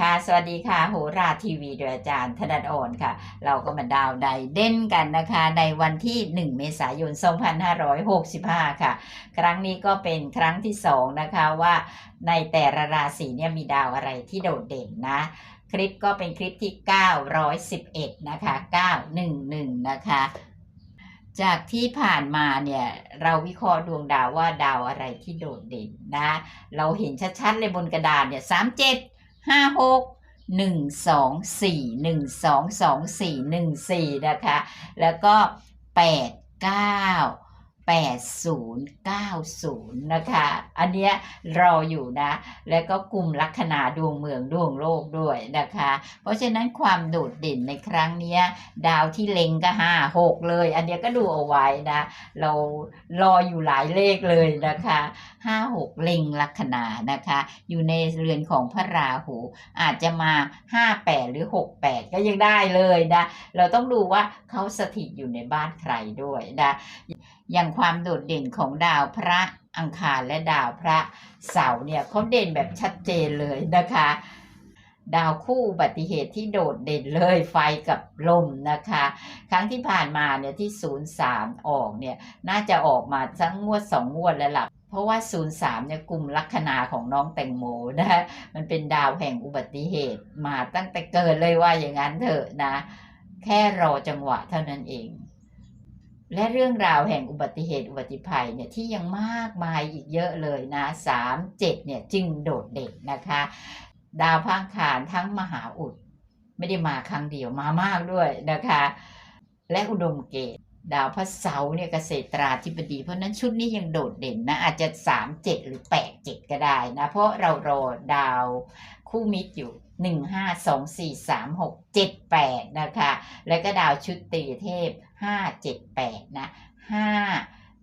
ค่ะ สวัสดีค่ะ โหราทีวีโดยอาจารย์ธนัดอ่อนค่ะ เราก็มาดาวไดเด่นกันนะคะ ในวันที่ 1 เมษายน 2565 ค่ะ ครั้งนี้ก็เป็นครั้งที่ 2 นะคะว่าในแต่ละราศีเนี่ยมีดาวอะไรที่โดดเด่นนะ คลิปก็เป็นคลิปที่ 911 นะคะ 911 นะคะจากที่ผ่านมาเนี่ยเราวิเคราะห์ดวงดาวว่าดาวอะไรที่โดดเด่นนะ เราเห็นชัดๆเลยบนกระดานเนี่ย37 ห้าหกหนึ่งสองสี่หนึ่งสองสองสี่หนึ่งสี่นะคะ แล้วก็แปดเก้า แปดศูนย์เก้าศูนย์นะคะ อันเนี้ยรออยู่นะ แล้วก็กลุ่มลัคนาดวงเมืองดวงโลกด้วยนะคะ เพราะฉะนั้นความโดดเด่นในครั้งเนี้ยดาวที่เล็งก็ห้าหกเลย อันเนี้ยก็ดูเอาไว้นะ เรารออยู่หลายเลขเลยนะคะห้าหกเล็งลัคนานะคะ อยู่ในเรือนของพระราหูอาจจะมา 58 หรือ 68 ก็ยังได้เลยนะ เราต้องดูว่าเขาสถิตอยู่ในบ้านใครด้วยนะอย่างความโดดเด่นของดาวพระอังคารและดาวพระเสาร์เนี่ยเขาเด่นแบบชัดเจนเลยนะคะ ดาวคู่อุบัติเหตุที่โดดเด่นเลยไฟกับลมนะคะ ครั้งที่ผ่านมาเนี่ยที่ 03 ออกเนี่ยน่าจะออกมาสักงวดสองงวดแล้วล่ะเพราะว่า 03 เนี่ยกลุ่มลัคนาของน้องแตงโมนะมันเป็นดาวแห่งอุบัติเหตุมาตั้งแต่เกิดเลยว่าอย่างนั้นเถอะนะ แค่รอจังหวะเท่านั้นเอง และเรื่องราวแห่งอุบัติเหตุอุบัติภัยเนี่ยที่ยังมากมายอีกเยอะเลยนะสามเจ็ดเนี่ยจึงโดดเด่นนะคะ ดาวพังคารทั้งมหาอุด ไม่ได้มาครั้งเดียวมามากด้วยนะคะ และอุดมเกตดาวพระเสาร์เนี่ยเกษตราธิบดี เพราะฉะนั้นชุดนี้ยังโดดเด่นนะ อาจจะสามเจ็ดหรือแปดเจ็ดก็ได้นะ เพราะเรารอดาวคู่มิตรอยู่ หนึ่งห้าสองสี่สามหกเจ็ดแปดนะคะ แล้วก็ดาวชุดตรีเทพห้าเจ็ดแปดนะห้า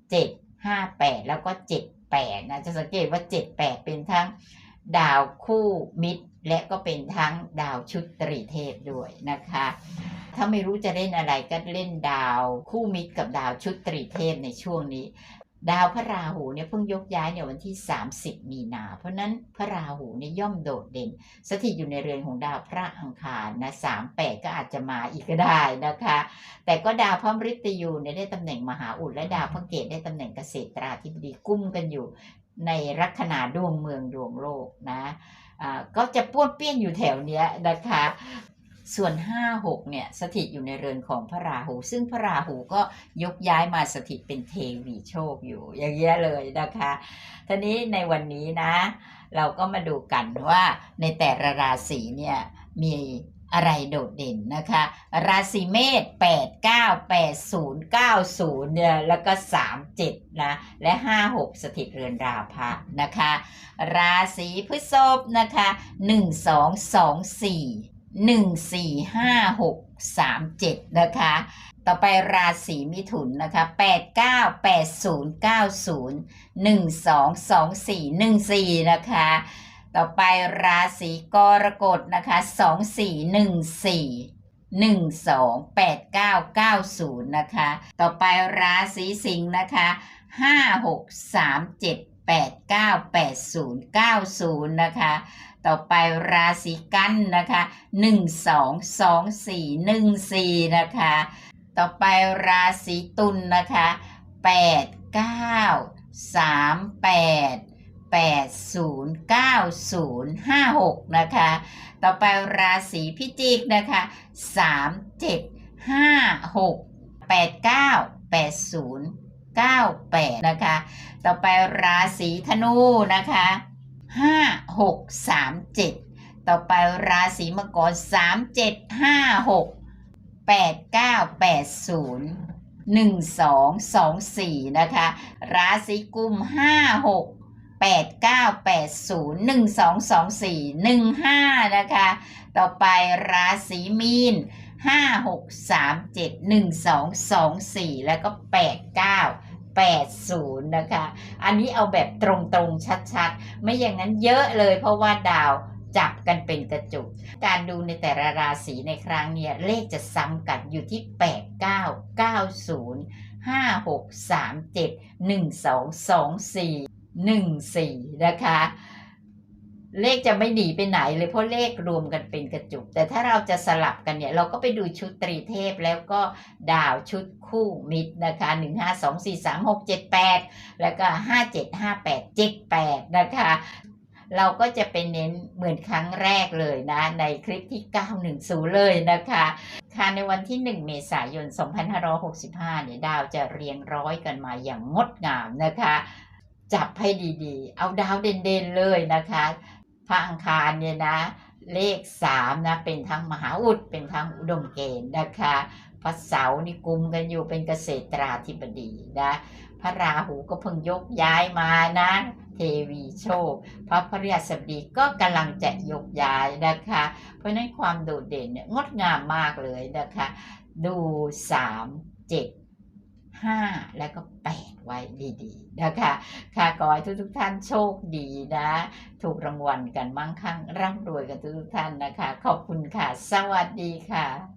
เจ็ดห้าแปดแล้วก็เจ็ดแปดนะ จะสังเกตว่าเจ็ดแปดเป็นทั้งดาวคู่มิตร และก็เป็นทั้งดาวชุดตรีเทพด้วยนะคะ ถ้าไม่รู้จะเล่นอะไรก็เล่นดาวคู่มิตรกับดาวชุดตรีเทพในช่วงนี้ ดาวพระราหูเนี่ยเพิ่งยกย้ายเนี่ยวันที่ 30 มีนา เพราะนั้นพระราหูเนี่ยย่อมโดดเด่น สถิตอยู่ในเรือนของดาวพระอังคารนะสามแปดก็อาจจะมาอีกก็ได้นะคะ แต่ก็ดาวพระมฤตยูเนี่ยได้ตำแหน่งมหาอุดและดาวพระเกตได้ตำแหน่งเกษตราธิบดีกุ้มกันอยู่ในลัคนาดวงเมืองดวงโลกนะอ่าก็จะป้วนเปี้ยนอยู่แถวเนี้ยนะคะ ส่วน 5 6เนี่ยสถิตอยู่ในเรือนของพระราหู ซึ่งพระราหูก็ยกย้ายมาสถิตเป็นเทวีโชคอยู่ อย่างเงี้ยเลยนะคะทีนี้ในวันนี้นะ เราก็มาดูกันว่าในแต่ละราศีเนี่ยมีอะไรโดดเด่นนะคะ ราศีเมษ8 9 8 0 9 0เนี่ยแล้วก็ 3 7นะและ 5 6 สถิตเรือนราพะนะคะ ราศีพฤษภนะคะ 1 2 2 4 หนึ่งสี่ห้าหกสามเจ็ดนะคะ ต่อไปราศีมิถุนนะคะแปดเก้าแปดศูนย์เก้าศูนย์หนึ่งสองสองสี่หนึ่งสี่นะคะ ต่อไปราศีกรกฎนะคะสองสี่หนึ่งสี่หนึ่งสองแปดเก้าเก้าศูนย์นะคะ ต่อไปราศีสิงห์นะคะห้าหกสามเจ็ดแปดเก้าแปดศูนย์เก้าศูนย์นะคะ ต่อไปราศีกันนะคะหนึ่งสองสองสี่หนึ่งสี่นะคะ ต่อไปราศีตุลนะคะแปดเก้าสามแปดแปดศูนย์เก้าศูนย์ห้าหกนะคะ ต่อไปราศีพิจิกนะคะสามเจ็ดห้าหกแปดเก้าแปดศูนย์เก้าแปดนะคะ ต่อไปราศีธนูนะคะ ห้าหกสามเจ็ดต่อไปราศีมังกรสามเจ็ดห้าหกแปดเก้าแปดศูนย์หนึ่งสองสองสี่นะคะ ราศีกุมห้าหกแปดเก้าแปดศูนย์หนึ่งสองสองสี่หนึ่งห้านะคะ ต่อไปราศีมีนห้าหกสามเจ็ดหนึ่งสองสองสี่แล้วก็แป ดเก้าแปดศูนย์นะคะ อันนี้เอาแบบตรงๆ ชัดๆ ไม่อย่างนั้นเยอะเลยเพราะว่าดาวจับกันเป็นกระจุก การดูในแต่ละราศีในครั้งเนี้ยเลขจะซ้ำกันอยู่ที่ 8 9 9 0 5 6 3 7 1 2 2 4 1 4 นะคะ เลขจะไม่หนีไปไหนเลยเพราะเลขรวมกันเป็นกระจุก แต่ถ้าเราจะสลับกันเนี่ย เราก็ไปดูชุดตรีเทพแล้วก็ดาวชุดคู่มิตรนะคะหนึ่งห้าสองสี่สามหกเจ็ดแปดแล้วก็ห้าเจ็ดห้าแปดเจ็ดแปดนะคะ เราก็จะเป็นเน้นเหมือนครั้งแรกเลยนะ ในคลิปที่ 910 เลยนะคะค่ะในวันที่ 1 เมษายน 2565 เนี่ยดาวจะเรียงร้อยกันมาอย่างงดงามนะคะ จับให้ดีๆ เอาดาวเด่นๆเลยนะคะ พระอังคารเนี่ยนะ เลข3นะ เป็นทั้งมหาอุดเป็นทั้งอุดมเกณฑ์นะคะพระเสาร์นี่กุมกันอยู่เป็นเกษตราธิบดีนะพระราหูก็เพิ่งยกย้ายมานะเทวีโชค พระพฤหัสบดีก็กำลังจะยกย้ายนะคะ เพราะฉะนั้นความโดดเด่นเนี่ยงดงามมากเลยนะคะ ดูสามเจ็ด ห้าแล้วก็แปดไว้ดีๆนะคะค่ะขอให้ทุกๆท่านโชคดีนะ ถูกรางวัลกันมั่งคั่งร่ำรวยกันทุกๆท่านนะคะ ขอบคุณค่ะ สวัสดีค่ะ